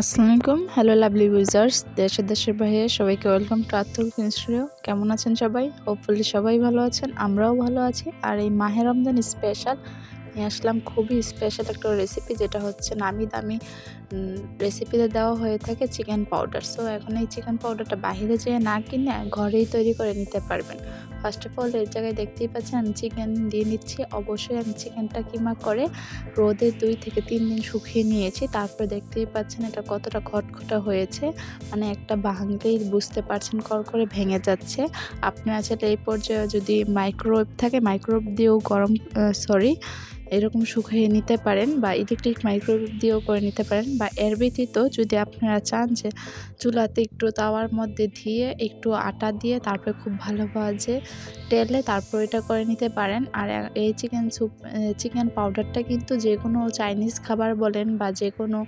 আসসালামু আলাইকুম। Hello lovely users দেশের দেশের বাইরে সবাইকে ওয়েলকাম টু আত্মুল স্টুডিও কেমন আছেন সবাই? হোপফুলি সবাই ভালো আছেন, আমরাও ভালো আছি। আর এই মাহে রমজান স্পেশাল নিয়ে আসলাম খুবই স্পেশাল একটা রেসিপি যেটা হচ্ছে নামি দামি রেসিপিতে দেওয়া হয়ে থাকে চিকেন পাউডার সো এখন এই চিকেন পাউডারটা বাইরে যেয়ে না কিনে ঘরেই তৈরি করে নিতে পারবেন। ফার্স্ট অফ অল এর জায়গায় দেখতেই পাচ্ছেন আমি চিকেন দিয়ে নিচ্ছি। অবশ্যই আমি চিকেনটা কিমা করে রোদে দুই থেকে তিন দিন শুকিয়ে নিয়েছি। তারপরে দেখতেই পাচ্ছেন এটা কতটা খটখটা হয়েছে। মানে একটা ভাঙতেই বুঝতে পারছেন কর করে ভেঙে যাচ্ছে। আপনারা আসলে এই পর্যায়ে যদি মাইক্রোওয়েভ থাকে মাইক্রোওয়েভ দিয়েও গরম সরি এরকম শুকিয়ে নিতে পারেন বা ইলেকট্রিক মাইক্রোওয়েভ দিয়েও করে নিতে পারেন বা এর ব্যতীত যদি আপনারা চান যে চুলাতে একটু তাওয়ার মধ্যে দিয়ে একটু আটা দিয়ে তারপরে খুব ভালো ভাজে, তেলে তারপর এটা করে নিতে পারেন। আর এই চিকেন স্যুপ চিকেন পাউডারটা কিন্তু যে কোনো চাইনিজ খাবার বলেন বা যে কোনো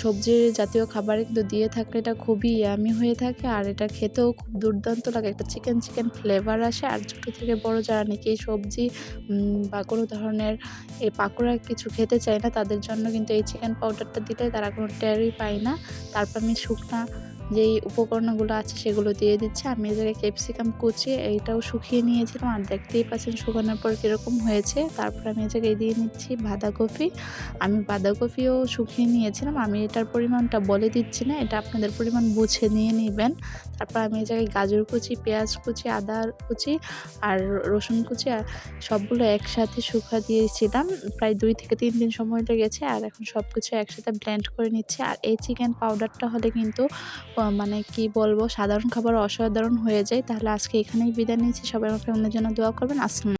সবজি জাতীয় খাবারে কিন্তু দিয়ে থাকলে এটা খুবই ইয়ামি হয়ে থাকে আর এটা খেতেও খুব দুর্দান্ত লাগে। একটা চিকেন চিকেন ফ্লেভার আসে আর ছোটো থেকে বড় যারা নাকি এই সবজি বা কোনো ধরনের এই পাকোড়া কিছু খেতে চায় না, তাদের জন্য কিন্তু এই চিকেন পাউডারটা দিলে তারা কোনো টেরই পায় না। তারপর আমি শুকনা যেই উপকরণগুলো আছে সেগুলো দিয়ে দিচ্ছি। আমি এদের ক্যাপসিকাম কুচি এইটাও শুকিয়ে নিয়েছিলাম আর দেখতেই পাচ্ছেন শুকানোর পর কীরকম হয়েছে। তারপর আমি এই জায়গায় দিয়ে নিচ্ছি বাঁধাকপি। আমি বাঁধাকপিও শুকিয়ে নিয়েছিলাম। আমি এটার পরিমাণটা বলে দিচ্ছি না, এটা আপনাদের পরিমাণ বুঝে নিয়ে নেবেন। তারপর আমি এই জায়গায় গাজর কুচি, পেঁয়াজ কুচি, আদা কুচি আর রসুন কুচি আর সবগুলো একসাথে শুকা দিয়েছিলাম। প্রায় দুই থেকে তিন দিন সময় লেগেছে আর এখন সব কিছু একসাথে ব্লেন্ড করে নিচ্ছে। আর এই চিকেন পাউডারটা হলে কিন্তু মানে কি বলব, সাধারণ খাবার অসাধারণ হয়ে যায়। তাহলে আজকে এখানেই বিদায় নিয়েছি সবাই আমার ফ্যামিলির জন্য দোয়া করবেন। আসসালাম